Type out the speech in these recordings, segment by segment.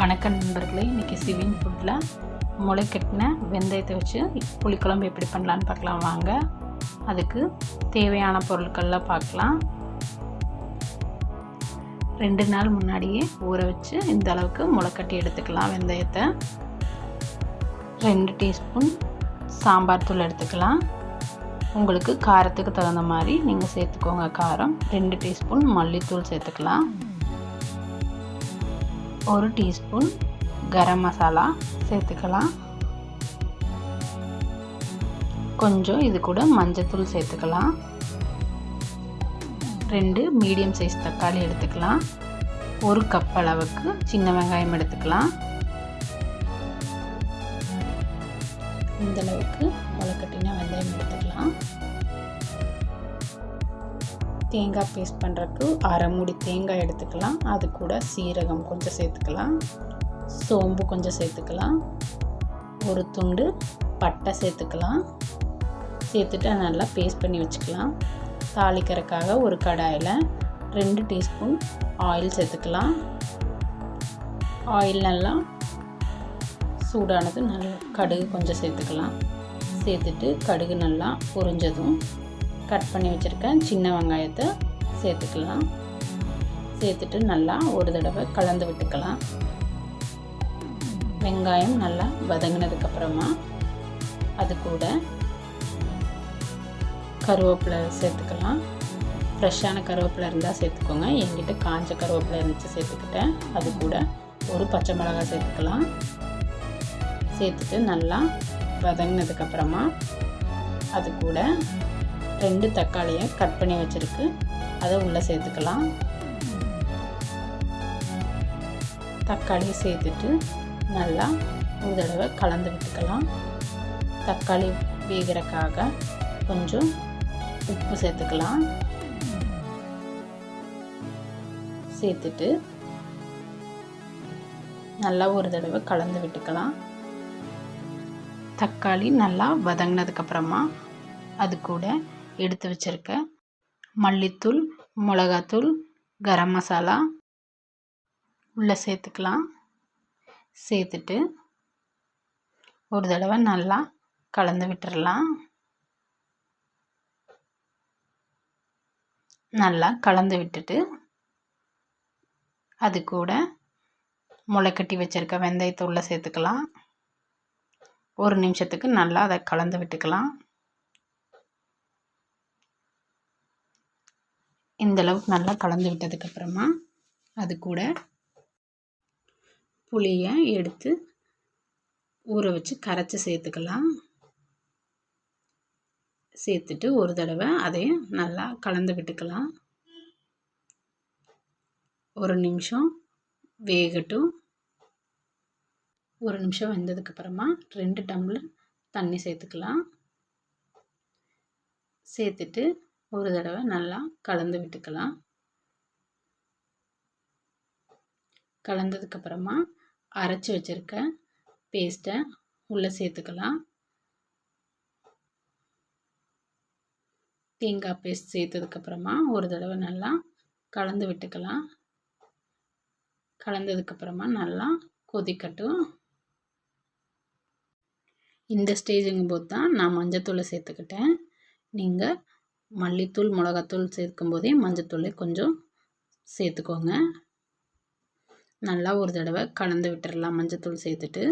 வணக்க நண்பர்களே இன்றைக்கி சிவிங் ஃபுட்டில் முளை கட்டின வெந்தயத்தை வச்சு புளிக்குழம்பு எப்படி பண்ணலான்னு பார்க்கலாம். வாங்க அதுக்கு தேவையான பொருட்கள்லாம் பார்க்கலாம். ரெண்டு நாள் முன்னாடியே ஊற வச்சு இந்த அளவுக்கு முளைக்கட்டி எடுத்துக்கலாம் வெந்தயத்தை. ரெண்டு டீஸ்பூன் சாம்பார் தூள் எடுத்துக்கலாம். உங்களுக்கு காரத்துக்கு தகுந்த மாதிரி நீங்கள் சேர்த்துக்கோங்க காரம். ரெண்டு டீஸ்பூன் மல்லித்தூள் சேர்த்துக்கலாம். ஒரு டீஸ்பூன் கரம் மசாலா சேர்த்துக்கலாம். கொஞ்சம் இது கூட மஞ்சத்தூள் சேர்த்துக்கலாம். ரெண்டு மீடியம் சைஸ் தக்காளி எடுத்துக்கலாம். ஒரு கப் அளவுக்கு சின்ன வெங்காயம் எடுத்துக்கலாம். இந்தளவுக்கு முளைக்கட்டின வெங்காயம் எடுத்துக்கலாம். தேங்காய் பேஸ்ட் பண்ணுறதுக்கு அரை மூடி தேங்காய் எடுத்துக்கலாம். அது கூட சீரகம் கொஞ்சம் சேர்த்துக்கலாம். சோம்பு கொஞ்சம் சேர்த்துக்கலாம். ஒரு துண்டு பட்டை சேர்த்துக்கலாம். சேர்த்துட்டு நல்லா பேஸ்ட் பண்ணி வச்சுக்கலாம். தாளிக்கிறதுக்காக ஒரு கடாயில் ரெண்டு டீஸ்பூன் ஆயில் சேர்த்துக்கலாம். ஆயில் நல்லா சூடானது நல்லா கடுகு கொஞ்சம் சேர்த்துக்கலாம். சேர்த்துட்டு கடுகு நல்லா பொரிஞ்சதும் கட் பண்ணி வச்சுருக்கேன். சின்ன வெங்காயத்தை சேர்த்துக்கலாம். சேர்த்துட்டு நல்லா ஒரு தடவை கலந்து விட்டுக்கலாம். வெங்காயம் நல்லா வதங்கினதுக்கப்புறமா அது கூட கருவேப்பிலை சேர்த்துக்கலாம். ஃப்ரெஷ்ஷான கருவேப்பிலை இருந்தால் சேர்த்துக்கோங்க. என்கிட்ட காஞ்ச கருவேப்பிலை இருந்துச்சு சேர்த்துக்கிட்டேன். அது கூட ஒரு பச்சை மிளகாய் சேர்த்துக்கலாம். சேர்த்துட்டு நல்லா வதங்கினதுக்கப்புறமா அது கூட ரெண்டு தக்காளியை கட் பண்ணி வச்சுருக்கு. அதை உள்ளே சேர்த்துக்கலாம். தக்காளியை சேர்த்துட்டு நல்லா ஒரு தடவை கலந்து விட்டுக்கலாம். தக்காளி வேகிறக்காக கொஞ்சம் உப்பு சேர்த்துக்கலாம். சேர்த்துட்டு நல்லா ஒரு தடவை கலந்து விட்டுக்கலாம். தக்காளி நல்லா வதங்கினதுக்கப்புறமா அது கூட எடுத்து வச்சுருக்கேன் மல்லித்தூள் மிளகாத்தூள் கரம் மசாலா உள்ளே சேர்த்துக்கலாம். சேர்த்துட்டு ஒரு தடவை நல்லா கலந்து விட்டுறலாம். நல்லா கலந்து விட்டுட்டு அது கூட முளைக்கட்டி வச்சுருக்க வெந்தயத்தை உள்ளே சேர்த்துக்கலாம். ஒரு நிமிஷத்துக்கு நல்லா அதை கலந்து விட்டுக்கலாம். இந்தளவுக்கு நல்லா கலந்து விட்டதுக்கப்புறமா அது கூட புளியை எடுத்து ஊற வச்சு கரைச்சி சேர்த்துக்கலாம். சேர்த்துட்டு ஒரு தடவை அதையும் நல்லா கலந்து விட்டுக்கலாம். ஒரு நிமிஷம் வேகட்டும். ஒரு நிமிஷம் வெந்ததுக்கப்புறமா ரெண்டு டம்ளர் தண்ணி சேர்த்துக்கலாம். சேர்த்துட்டு ஒரு தடவை நல்லா கலந்து விட்டுக்கலாம். கலந்ததுக்கப்புறமா அரைச்சி வச்சுருக்க பேஸ்ட்டை உள்ளே சேர்த்துக்கலாம். தேங்காய் பேஸ்ட் சேர்த்ததுக்கப்புறமா ஒரு தடவை நல்லா கலந்து விட்டுக்கலாம். கலந்ததுக்கப்புறமா நல்லா கொதிக்கட்டும். இந்த ஸ்டேஜுங்கும் போது தான் நான் மஞ்சத்தூளை சேர்த்துக்கிட்டேன். நீங்கள் மல்லித்தூள் மிளகாத்தூள் சேர்க்கும் போதே மஞ்சத்தூளை கொஞ்சம் சேர்த்துக்கோங்க. நல்லா ஒரு தடவை கலந்து விட்டுறலாம் மஞ்சத்தூள் சேர்த்துட்டு.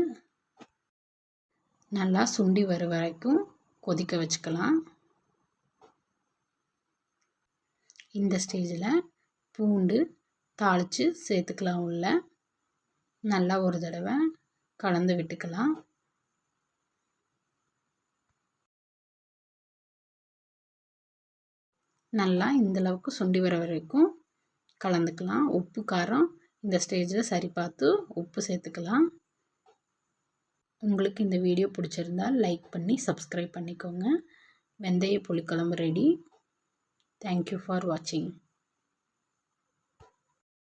நல்லா சுண்டி வர வரைக்கும் கொதிக்க வச்சுக்கலாம். இந்த ஸ்டேஜில் பூண்டு தாளித்து சேர்த்துக்கலாம் உள்ள. நல்லா ஒரு தடவை கலந்து விட்டுக்கலாம். நல்லா இந்தளவுக்கு சுண்டி வர வரைக்கும் கலந்துக்கலாம். உப்பு காரம் இந்த ஸ்டேஜில் சரி பார்த்து உப்பு சேர்த்துக்கலாம். உங்களுக்கு இந்த வீடியோ பிடிச்சிருந்தால் லைக் பண்ணி சப்ஸ்கிரைப் பண்ணிக்கோங்க. வெந்தய புளிக்குழம்பு ரெடி தேங்க்யூ ஃபார் வாட்சிங்